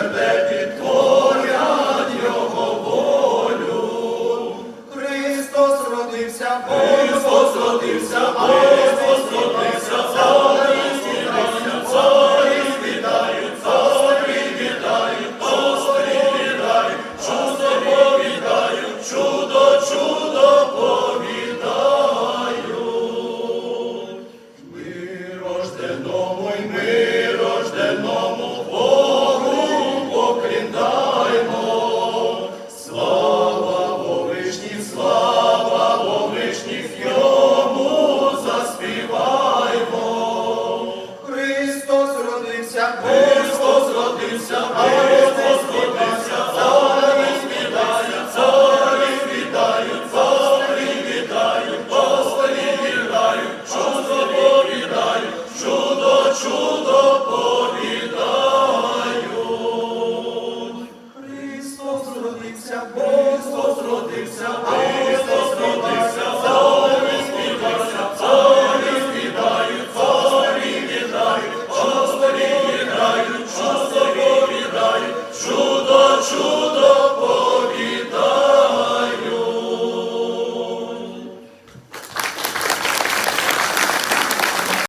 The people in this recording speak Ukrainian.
тебе підкорять його волю. Христос родився, Христос родився, Христос родився, царі вітають, царі вітають, царі вітають, пострі чудо повідають, чудо, чудо повідають. Ми рождено. родився, Христос родився, Христос родився.